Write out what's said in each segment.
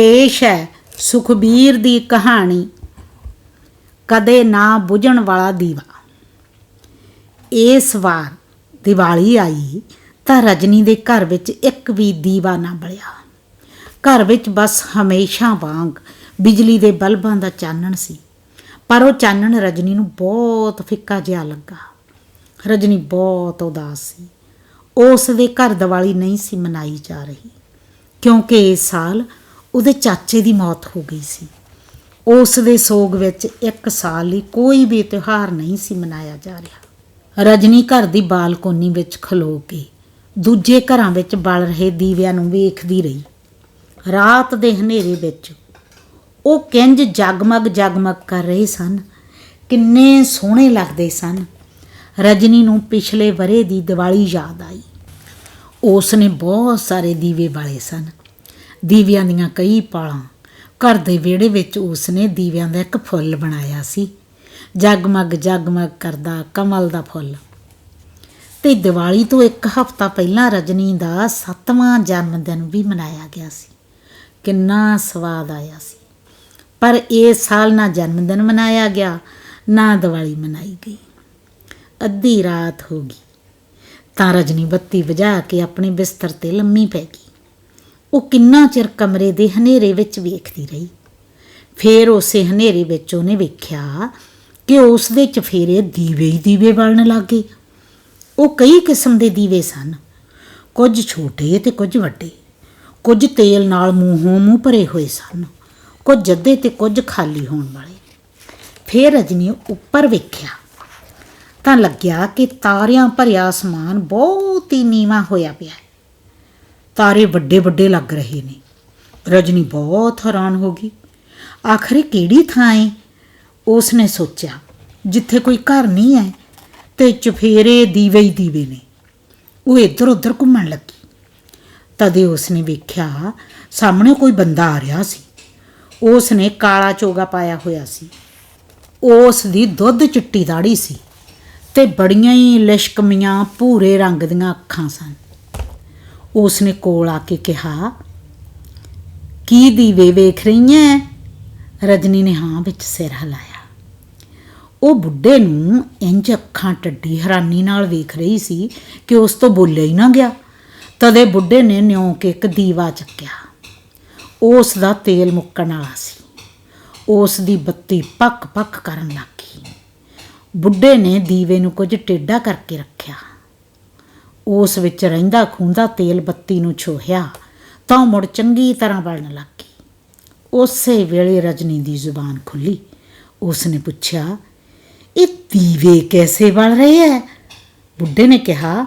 ਪੇਸ਼ ਹੈ ਸੁਖਬੀਰ ਦੀ ਕਹਾਣੀ, ਕਦੇ ਨਾ ਬੁਝਣ ਵਾਲਾ ਦੀਵਾ। ਇਸ ਵਾਰ ਦੀਵਾਲੀ ਆਈ ਤਾਂ ਰਜਨੀ ਦੇ ਘਰ ਵਿੱਚ ਇੱਕ ਵੀ ਦੀਵਾ ਨਾ ਬਲਿਆ। ਘਰ ਵਿੱਚ ਬਸ ਹਮੇਸ਼ਾ ਵਾਂਗ ਬਿਜਲੀ ਦੇ ਬਲਬਾਂ ਦਾ ਚਾਨਣ ਸੀ, ਪਰ ਉਹ ਚਾਨਣ ਰਜਨੀ ਨੂੰ ਬਹੁਤ ਫਿੱਕਾ ਜਿਹਾ ਲੱਗਾ। ਰਜਨੀ ਬਹੁਤ ਉਦਾਸ ਸੀ। ਉਸ ਦੇ ਘਰ ਦੀਵਾਲੀ ਨਹੀਂ ਸੀ ਮਨਾਈ ਜਾ ਰਹੀ, ਕਿਉਂਕਿ ਇਸ ਸਾਲ ਉਹਦੇ ਚਾਚੇ ਦੀ ਮੌਤ ਹੋ ਗਈ ਸੀ। ਉਸ ਦੇ ਸੋਗ ਵਿੱਚ ਇੱਕ ਸਾਲ ਲਈ ਕੋਈ ਵੀ ਤਿਉਹਾਰ ਨਹੀਂ ਸੀ ਮਨਾਇਆ ਜਾ ਰਿਹਾ। ਰਜਨੀ ਘਰ ਦੀ ਬਾਲਕੋਨੀ ਵਿੱਚ ਖਲੋ ਕੇ ਦੂਜੇ ਘਰਾਂ ਵਿੱਚ ਬਲ ਰਹੇ ਦੀਵਿਆਂ ਨੂੰ ਵੇਖਦੀ ਰਹੀ। ਰਾਤ ਦੇ ਹਨੇਰੇ ਵਿੱਚ ਉਹ ਕਿੰਜ ਜਗਮਗ ਜਗਮਗ ਕਰ ਰਹੇ ਸਨ, ਕਿੰਨੇ ਸੋਹਣੇ ਲੱਗਦੇ ਸਨ। ਰਜਨੀ ਨੂੰ ਪਿਛਲੇ ਵਰੇ ਦੀ ਦੀਵਾਲੀ ਯਾਦ ਆਈ। ਉਸ ਨੇ ਬਹੁਤ ਸਾਰੇ ਦੀਵੇ ਬਾਲੇ ਸਨ। ਦੀਵਿਆਂ ਦੀਆਂ ਕਈ ਪਾਲਾਂ। ਘਰ ਦੇ ਵਿਹੜੇ ਵਿੱਚ ਉਸ ਨੇ ਦੀਵਿਆਂ ਦਾ ਇੱਕ ਫੁੱਲ ਬਣਾਇਆ ਸੀ। ਜਗਮਗ ਜਗਮਗ ਕਰਦਾ ਕਮਲ ਦਾ ਫੁੱਲ। ਤੇ ਦੀਵਾਲੀ ਤੋਂ ਇੱਕ ਹਫ਼ਤਾ ਪਹਿਲਾਂ ਰਜਨੀ ਦਾ 7ਵਾਂ ਜਨਮ ਦਿਨ ਵੀ ਮਨਾਇਆ ਗਿਆ ਸੀ। ਕਿੰਨਾ ਸਵਾਦ ਆਇਆ ਸੀ। ਪਰ ਇਸ ਸਾਲ ਨਾ ਜਨਮ ਦਿਨ ਮਨਾਇਆ ਗਿਆ, ਨਾ ਦੀਵਾਲੀ ਮਨਾਈ ਗਈ। ਅੱਧੀ ਰਾਤ ਹੋ ਗਈ। ਤਾਂ ਰਜਨੀ ਬੱਤੀ ਬੁਝਾ ਕੇ ਆਪਣੇ ਬਿਸਤਰ ਤੇ ਲੰਮੀ ਪੈ ਗਈ। ਉਹ ਕਿੰਨਾ ਚਿਰ ਕਮਰੇ ਦੇ ਹਨੇਰੇ ਵਿੱਚ ਵੇਖਦੀ ਰਹੀ। ਫੇਰ ਉਸੇ ਹਨੇਰੇ ਵਿੱਚ ਉਹਨੇ ਵੇਖਿਆ ਕਿ ਉਸ ਦੇ ਚਫੇਰੇ ਦੀਵੇ ਹੀ ਦੀਵੇ ਬਲਣ ਲੱਗੇ ਉਹ ਕਈ ਕਿਸਮ ਦੇ ਦੀਵੇ ਸਨ, ਕੁਝ ਛੋਟੇ ਤੇ ਕੁਝ ਵੱਡੇ। ਕੁਝ ਤੇਲ ਨਾਲ ਮੂੰਹੋਂ ਮੂੰਹ ਭਰੇ ਹੋਏ ਸਨ, ਕੁਝ ਅੱਧੇ ਤੇ ਕੁਝ ਖਾਲੀ ਹੋਣ ਵਾਲੇ। ਫੇਰ ਅਜਨੀ ਉੱਪਰ ਵੇਖਿਆ ਤਾਂ ਲੱਗਿਆ ਕਿ ਤਾਰਿਆਂ ਭਰਿਆ ਅਸਮਾਨ ਬਹੁਤ ਹੀ ਨੀਵਾਂ ਹੋਇਆ ਪਿਆ ਹੈ। ਤਾਰੇ ਵੱਡੇ ਵੱਡੇ ਲੱਗ ਰਹੇ ਨੇ। ਰਜਨੀ ਬਹੁਤ ਹੈਰਾਨ ਹੋ ਗਈ। ਆਖਰ ਕਿਹੜੀ ਥਾਂ ਹੈ ਉਸ ਨੇ ਸੋਚਿਆ, ਜਿੱਥੇ ਕੋਈ ਘਰ ਨਹੀਂ ਹੈ, ਤੇ ਚਫੇਰੇ ਦੀਵੇ ਹੀ ਦੀਵੇ ਨੇ। ਉਹ ਇੱਧਰ ਉੱਧਰ ਘੁੰਮਣ ਲੱਗੀ। ਤਦੇ ਉਸ ਨੇ ਵੇਖਿਆ, ਸਾਹਮਣੇ ਕੋਈ ਬੰਦਾ ਆ ਰਿਹਾ ਸੀ। ਉਸ ਨੇ ਕਾਲਾ ਚੋਗਾ ਪਾਇਆ ਹੋਇਆ ਸੀ। ਉਸ ਦੀ ਦੁੱਧ ਚਿੱਟੀ ਦਾੜੀ ਸੀ ਤੇ ਬੜੀਆਂ ਹੀ ਲਿਸ਼ਕਮੀਆਂ ਭੂਰੇ ਰੰਗ ਦੀਆਂ ਅੱਖਾਂ ਸਨ। ਉਸ ਨੇ ਕੋਲ ਆ ਕੇ ਕਿਹਾ, ਕੀ ਦੀਵੇ ਵੇਖ ਰਹੀ ਐ? ਰਜਨੀ ਨੇ ਹਾਂ ਵਿੱਚ ਸਿਰ ਹਿਲਾਇਆ। ਉਹ ਬੁੱਢੇ ਨੂੰ ਇੰਜ ਅੱਖਾਂ ਟੱਡੀ ਹੈਰਾਨੀ ਨਾਲ ਵੇਖ ਰਹੀ ਸੀ ਕਿ ਉਸ ਤੋਂ ਬੋਲਿਆ ਹੀ ਨਾ ਗਿਆ। ਤਦੇ ਬੁੱਢੇ ਨੇ ਨਿਉ ਕੇ ਇੱਕ ਦੀਵਾ ਚੱਕਿਆ। ਉਸ ਦਾ ਤੇਲ ਮੁੱਕਣ ਵਾਲਾ ਸੀ। ਉਸ ਦੀ ਬੱਤੀ ਪੱਕ ਪੱਕ ਕਰਨ ਲੱਗੀ। ਬੁੱਢੇ ਨੇ ਦੀਵੇ ਨੂੰ ਕੁਝ ਟੇਢਾ ਕਰਕੇ ਰੱਖਿਆ ਉਸ ਵਿੱਚ ਰਹਿੰਦਾ ਖੂੰਦਾ ਤੇਲ ਬੱਤੀ ਨੂੰ ਛੋਹਿਆ, ਤਾਂ ਉਹ ਮੁੜ ਚੰਗੀ ਤਰ੍ਹਾਂ ਬਲਣ ਲੱਗ। ਗਈ ਉਸੇ ਵੇਲੇ ਰਜਨੀ ਦੀ ਜ਼ੁਬਾਨ ਖੁੱਲੀ। ਉਸ ਨੇ ਪੁੱਛਿਆ, ਇਹ ਦੀਵੇ ਕੈਸੇ ਬਲ ਰਹੇ ਹੈ ਬੁੱਢੇ ਨੇ ਕਿਹਾ,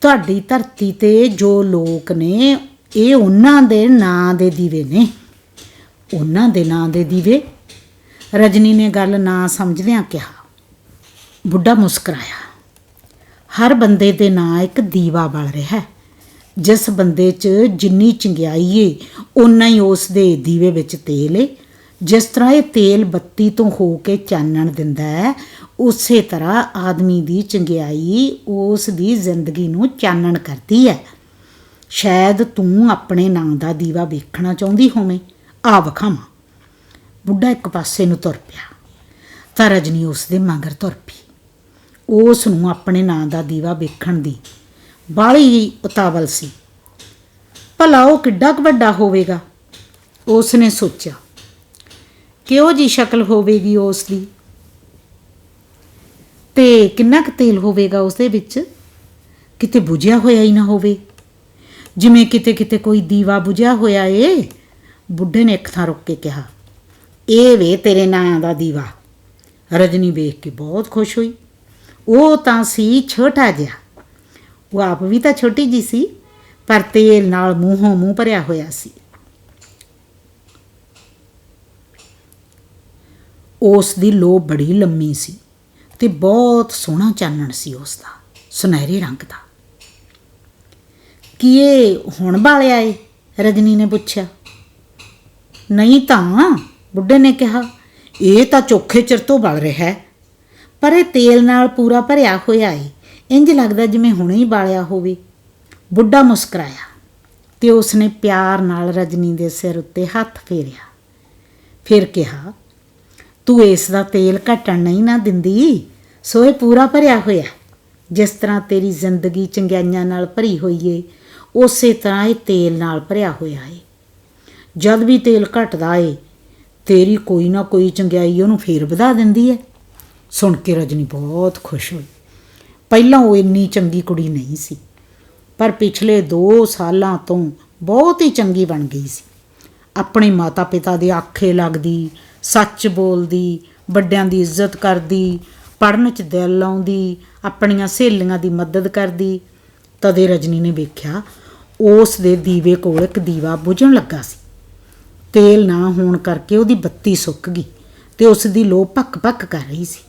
ਤੁਹਾਡੀ ਧਰਤੀ ਤੇ ਜੋ ਲੋਕ ਨੇ, ਇਹ ਉਹਨਾਂ ਦੇ ਨਾਂ ਦੇ ਦੀਵੇ ਨੇ। ਉਹਨਾਂ ਦੇ ਨਾਂ ਦੇ ਦੀਵੇ? ਰਜਨੀ ਨੇ ਗੱਲ ਨਾ ਸਮਝਦਿਆਂ ਕਿਹਾ। ਬੁੱਢਾ ਮੁਸਕਰਾਇਆ। ਹਰ ਬੰਦੇ ਦੇ ਨਾਂ ਇੱਕ ਦੀਵਾ ਬਲ ਰਿਹਾ ਹੈ। ਜਿਸ ਬੰਦੇ 'ਚ ਜਿੰਨੀ ਚੰਗਿਆਈ ਏ ਉਨਾ ਹੀ ਉਸ ਦੇ ਦੀਵੇ ਵਿੱਚ ਤੇਲ ਏ। ਜਿਸ ਤਰ੍ਹਾਂ ਇਹ ਤੇਲ ਬੱਤੀ ਤੋਂ ਹੋ ਕੇ ਚਾਨਣ ਦਿੰਦਾ ਹੈ, ਉਸੇ ਤਰ੍ਹਾਂ ਆਦਮੀ ਦੀ ਚੰਗਿਆਈ ਉਸ ਦੀ ਜ਼ਿੰਦਗੀ ਨੂੰ ਚਾਨਣ ਕਰਦੀ ਹੈ। ਸ਼ਾਇਦ ਤੂੰ ਆਪਣੇ ਨਾਂ ਦਾ ਦੀਵਾ ਵੇਖਣਾ ਚਾਹੁੰਦੀ ਹੋਵੇਂ। ਆ ਵਖਾਵਾਂ। ਬੁੱਢਾ ਇੱਕ ਪਾਸੇ ਨੂੰ ਤੁਰ ਪਿਆ। ਤਾਂ ਰਜਨੀ ਉਸ ਦੇ ਮਗਰ ਤੁਰ ਪਈ। ਉਸ ਨੂੰ ਆਪਣੇ ਨਾਂ ਦਾ ਦੀਵਾ ਵੇਖਣ ਦੀ। ਬਾਹਲੀ ਹੀ ਉਤਾਵਲ ਸੀ। ਭਲਾ ਉਹ ਕਿੱਡਾ ਕੁ ਵੱਡਾ ਹੋਵੇਗਾ? ਉਸ ਨੇ ਸੋਚਿਆ। ਕਿਹੋ ਜੀ ਸ਼ਕਲ ਹੋਵੇਗੀ ਉਸ ਦੀ ਤੇ ਕਿੰਨਾ ਕੁ ਤੇਲ ਹੋਵੇਗਾ ਉਸ ਦੇ ਵਿੱਚ? ਕਿਤੇ ਬੁਝਿਆ ਹੋਇਆ ਹੀ ਨਾ ਹੋਵੇ। ਜਿਵੇਂ ਕਿਤੇ ਕਿਤੇ ਕੋਈ ਦੀਵਾ ਬੁਝਿਆ ਹੋਇਆ ਏ। ਬੁੱਢੇ ਨੇ ਇੱਕ ਥਾਂ ਰੁੱਕ ਕੇ ਕਿਹਾ, ਇਹ ਵੇ ਤੇਰੇ ਨਾਂ ਦਾ ਦੀਵਾ। ਰਜਨੀ ਵੇਖ ਕੇ ਬਹੁਤ ਖੁਸ਼ ਹੋਈ। ਉਹ ਤਾਂ ਸੀ ਛੋਟਾ ਜਿਹਾ। ਉਹ ਆਪ ਵੀ ਤਾਂ ਛੋਟੀ ਜੀ ਸੀ, ਪਰ ਤੇਲ ਨਾਲ ਮੂੰਹੋਂ ਮੂੰਹ ਭਰਿਆ ਹੋਇਆ ਸੀ। ਉਸ ਦੀ ਲੋ ਬੜੀ ਲੰਮੀ ਸੀ ਤੇ ਬਹੁਤ ਸੋਹਣਾ ਚਾਨਣ ਸੀ ਉਸ ਦਾ, ਸੁਨਹਿਰੇ ਰੰਗ ਦਾ। ਕੀ ਇਹ ਹੁਣ ਬਾਲਿਆ ਏ? ਰਜਨੀ ਨੇ ਪੁੱਛਿਆ। ਨਹੀਂ ਤਾਂ, ਬੁੱਢੇ ਨੇ ਕਿਹਾ, ਇਹ ਤਾਂ ਚੋਖੇ ਚਿਰ ਤੋਂ ਬਲ ਰਿਹਾ ਹੈ। ਪਰ ਇਹ ਤੇਲ ਨਾਲ ਪੂਰਾ ਭਰਿਆ ਹੋਇਆ ਏ। ਇੰਜ ਲੱਗਦਾ ਜਿਵੇਂ ਹੁਣੇ ਹੀ ਬਾਲਿਆ ਹੋਵੇ। ਬੁੱਢਾ ਮੁਸਕਰਾਇਆ ਤੇ ਉਸਨੇ ਪਿਆਰ ਨਾਲ ਰਜਨੀ ਦੇ ਸਿਰ ਉੱਤੇ ਹੱਥ ਫੇਰਿਆ। ਫਿਰ ਕਿਹਾ, ਤੂੰ ਇਸ ਦਾ ਤੇਲ ਘਟਣ ਨਹੀਂ ਨਾ ਦਿੰਦੀ। ਸੋ ਇਹ ਪੂਰਾ ਭਰਿਆ ਹੋਇਆ। ਜਿਸ ਤਰ੍ਹਾਂ ਤੇਰੀ ਜ਼ਿੰਦਗੀ ਚੰਗਿਆਈਆਂ ਨਾਲ ਭਰੀ ਹੋਈ ਏ, ਉਸੇ ਤਰ੍ਹਾਂ ਇਹ ਤੇਲ ਨਾਲ ਭਰਿਆ ਹੋਇਆ ਏ। ਜਦ ਵੀ ਤੇਲ ਘਟਦਾ ਏ, ਤੇਰੀ ਕੋਈ ਨਾ ਕੋਈ ਚੰਗਿਆਈ ਉਹਨੂੰ ਫੇਰ ਵਧਾ ਦਿੰਦੀ ਏ। ਸੁਣ ਕੇ ਰਜਨੀ ਬਹੁਤ ਖੁਸ਼ ਹੋਈ। ਪਹਿਲਾਂ ਉਹ ਇੰਨੀ ਚੰਗੀ ਕੁੜੀ ਨਹੀਂ ਸੀ, ਪਰ ਪਿਛਲੇ 2 ਸਾਲਾਂ ਤੋਂ ਬਹੁਤ ਹੀ ਚੰਗੀ ਬਣ ਗਈ ਸੀ। ਆਪਣੇ ਮਾਤਾ-ਪਿਤਾ ਦੇ ਆਖੇ ਲੱਗਦੀ, ਸੱਚ ਬੋਲਦੀ, ਵੱਡਿਆਂ ਦੀ ਇੱਜ਼ਤ ਕਰਦੀ, ਪੜ੍ਹਨ 'ਚ ਦਿਲ ਲਾਉਂਦੀ, ਆਪਣੀਆਂ ਸਹੇਲੀਆਂ ਦੀ ਮਦਦ ਕਰਦੀ। ਤਦੇ ਰਜਨੀ ਨੇ ਵੇਖਿਆ, ਉਸ ਦੇ ਦੀਵੇ ਕੋਲ ਇੱਕ ਦੀਵਾ ਬੁਝਣ ਲੱਗਾ ਸੀ। ਤੇਲ ਨਾ ਹੋਣ ਕਰਕੇ ਉਹਦੀ ਬੱਤੀ ਸੁੱਕ ਗਈ ਤੇ ਉਸ ਦੀ ਲੋ ਭੱਕ-ਭੱਕ ਕਰ ਰਹੀ ਸੀ।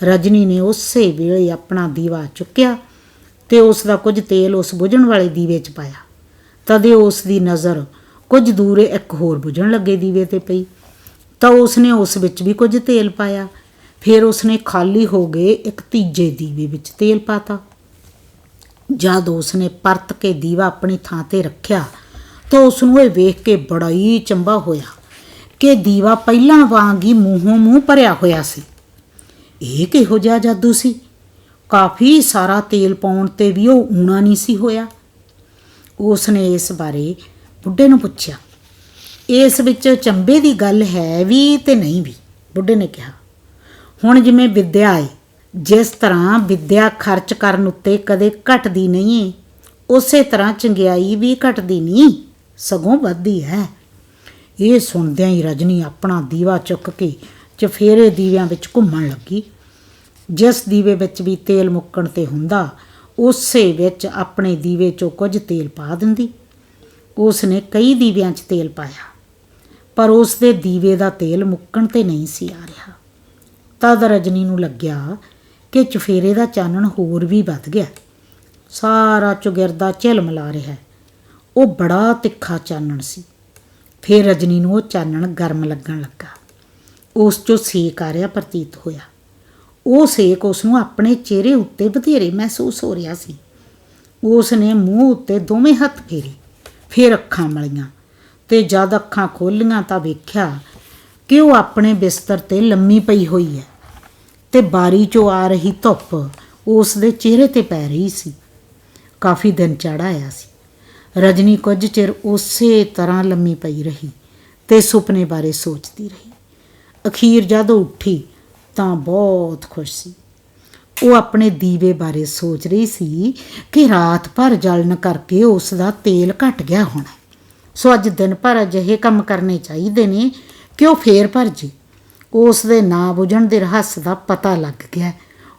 ਰਜਨੀ ਨੇ ਉਸੇ ਵੇਲੇ ਆਪਣਾ ਦੀਵਾ ਚੁੱਕਿਆ ਤੇ ਉਸ ਦਾ ਕੁਝ ਤੇਲ ਉਸ ਬੁਝਣ ਵਾਲੇ ਦੀਵੇ 'ਚ ਪਾਇਆ। ਤਦੇ ਉਸ ਦੀ ਨਜ਼ਰ ਕੁਝ ਦੂਰ ਇੱਕ ਹੋਰ ਬੁਝਣ ਲੱਗੇ ਦੀਵੇ ਤੇ ਪਈ। ਤਾਂ ਉਸਨੇ ਉਸ ਵਿੱਚ ਵੀ ਕੁਝ ਤੇਲ ਪਾਇਆ। ਫਿਰ ਉਸਨੇ ਖਾਲੀ ਹੋ ਗਏ ਇੱਕ ਤੀਜੇ ਦੀਵੇ ਵਿੱਚ ਤੇਲ ਪਾਤਾ। ਜਦ ਉਸਨੇ ਪਰਤ ਕੇ ਦੀਵਾ ਆਪਣੀ ਥਾਂ ਤੇ ਰੱਖਿਆ, ਤਾਂ ਉਸ ਨੂੰ ਇਹ ਵੇਖ ਕੇ ਬੜਾ ਹੀ ਚੰਬਾ ਹੋਇਆ ਕਿ ਦੀਵਾ ਪਹਿਲਾਂ ਵਾਂਗ ਹੀ ਮੂੰਹੋਂ ਮੂੰਹ ਭਰਿਆ ਹੋਇਆ ਸੀ। ਇਹ ਕਿਹੋ ਜਿਹਾ ਜਾਦੂ ਸੀ? ਕਾਫੀ ਸਾਰਾ ਤੇਲ ਪਾਉਣ ਤੇ ਵੀ ਉਹ ਊਣਾ ਨਹੀਂ ਸੀ ਹੋਇਆ। ਉਸਨੇ ਇਸ ਬਾਰੇ ਬੁੱਢੇ ਨੂੰ ਪੁੱਛਿਆ। ਇਸ ਵਿੱਚ ਚੰਬੇ ਦੀ ਗੱਲ ਹੈ ਵੀ ਤੇ ਨਹੀਂ ਵੀ, ਬੁੱਢੇ ਨੇ ਕਿਹਾ। ਹੁਣ ਜਿਵੇਂ ਵਿਦਿਆ ਹੈ ਜਿਸ ਤਰ੍ਹਾਂ ਵਿਦਿਆ ਖਰਚ ਕਰਨ ਉੱਤੇ ਕਦੇ ਘਟਦੀ ਨਹੀਂ ਹੈ ਉਸੇ ਤਰ੍ਹਾਂ ਚੰਗਿਆਈ ਵੀ ਘਟਦੀ ਨਹੀਂ, ਸਗੋਂ ਵੱਧਦੀ ਹੈ। ਇਹ ਸੁਣਦਿਆਂ ਹੀ ਰਜਨੀ ਆਪਣਾ ਦੀਵਾ ਚੁੱਕ ਕੇ ਚਫੇਰੇ ਦੀਵਿਆਂ ਵਿੱਚ ਘੁੰਮਣ ਲੱਗੀ। ਜਿਸ ਦੀਵੇ ਵਿੱਚ ਵੀ ਤੇਲ ਮੁੱਕਣ ਤੇ ਹੁੰਦਾ, ਉਸੇ ਵਿੱਚ ਆਪਣੇ ਦੀਵੇ 'ਚੋਂ ਕੁਝ ਤੇਲ ਪਾ ਦਿੰਦੀ। ਉਸ ਨੇ ਕਈ ਦੀਵਿਆਂ 'ਚ ਤੇਲ ਪਾਇਆ, ਪਰ ਉਸ ਦੇ ਦੀਵੇ ਦਾ ਤੇਲ ਮੁੱਕਣ ਤੇ ਨਹੀਂ ਸੀ ਆ ਰਿਹਾ। ਤਦ ਰਜਨੀ ਨੂੰ ਲੱਗਿਆ ਕਿ ਚਫੇਰੇ ਦਾ ਚਾਨਣ ਹੋਰ ਵੀ ਵੱਧ ਗਿਆ। ਸਾਰਾ ਚੁਗਿਰਦਾ ਝਿਲਮਲਾ ਰਿਹਾ ਉਹ ਬੜਾ ਤਿੱਖਾ ਚਾਨਣ ਸੀ। ਫਿਰ ਰਜਨੀ ਨੂੰ ਉਹ ਚਾਨਣ ਗਰਮ ਲੱਗਣ ਲੱਗਾ। ਉਸ 'ਚੋਂ ਸੇਕ ਆ ਰਿਹਾ ਪ੍ਰਤੀਤ ਹੋਇਆ। ਉਹ ਸੇਕ ਉਸ ਨੂੰ ਆਪਣੇ ਚਿਹਰੇ ਉੱਤੇ ਬਥੇਰੇ ਮਹਿਸੂਸ ਹੋ ਰਿਹਾ ਸੀ। ਉਸ ਨੇ ਮੂੰਹ ਉੱਤੇ ਦੋਵੇਂ ਹੱਥ ਫੇਰੇ, ਫਿਰ ਅੱਖਾਂ ਮਲੀਆਂ ਤੇ ਜਦ ਅੱਖਾਂ ਖੋਲੀਆਂ ਤਾਂ ਵੇਖਿਆ ਕਿ ਉਹ ਆਪਣੇ ਬਿਸਤਰ ਤੇ ਲੰਮੀ ਪਈ ਹੋਈ ਹੈ ਤੇ ਬਾਰੀ ਚੋਂ ਆ ਰਹੀ ਧੁੱਪ ਉਸ ਦੇ ਚਿਹਰੇ ਤੇ ਪੈ ਰਹੀ ਸੀ। ਕਾਫੀ ਦਿਨ ਚੜ੍ਹ ਆਇਆ ਸੀ। ਰਜਨੀ ਕੁਝ ਚਿਰ ਉਸੇ ਤਰ੍ਹਾਂ ਲੰਮੀ ਪਈ ਰਹੀ ਤੇ ਸੁਪਨੇ ਬਾਰੇ ਸੋਚਦੀ ਰਹੀ। ਅਖੀਰ ਜਦ ਉੱਠੀ ਤਾਂ ਬਹੁਤ ਖੁਸ਼ ਸੀ। ਉਹ ਆਪਣੇ ਦੀਵੇ ਬਾਰੇ ਸੋਚ ਰਹੀ ਸੀ ਕਿ ਰਾਤ ਭਰ ਜਲਣ ਕਰਕੇ ਉਸ ਦਾ ਤੇਲ ਘਟ ਗਿਆ ਹੋਣਾ। ਸੋ ਅੱਜ ਦਿਨ ਭਰ ਅਜਿਹੇ ਕੰਮ ਕਰਨੇ ਚਾਹੀਦੇ ਨੇ ਕਿ ਉਹ ਫੇਰ ਭਰ ਜੇ? ਉਸ ਦੇ ਨਾ ਬੁਝਣ ਦੇ ਰਹੱਸ ਦਾ ਪਤਾ ਲੱਗ ਗਿਆ।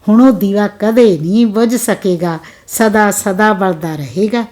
ਹੁਣ ਉਹ ਦੀਵਾ ਕਦੇ ਨਹੀਂ ਬੁਝ ਸਕੇਗਾ, ਸਦਾ ਸਦਾ ਬਲਦਾ ਰਹੇਗਾ।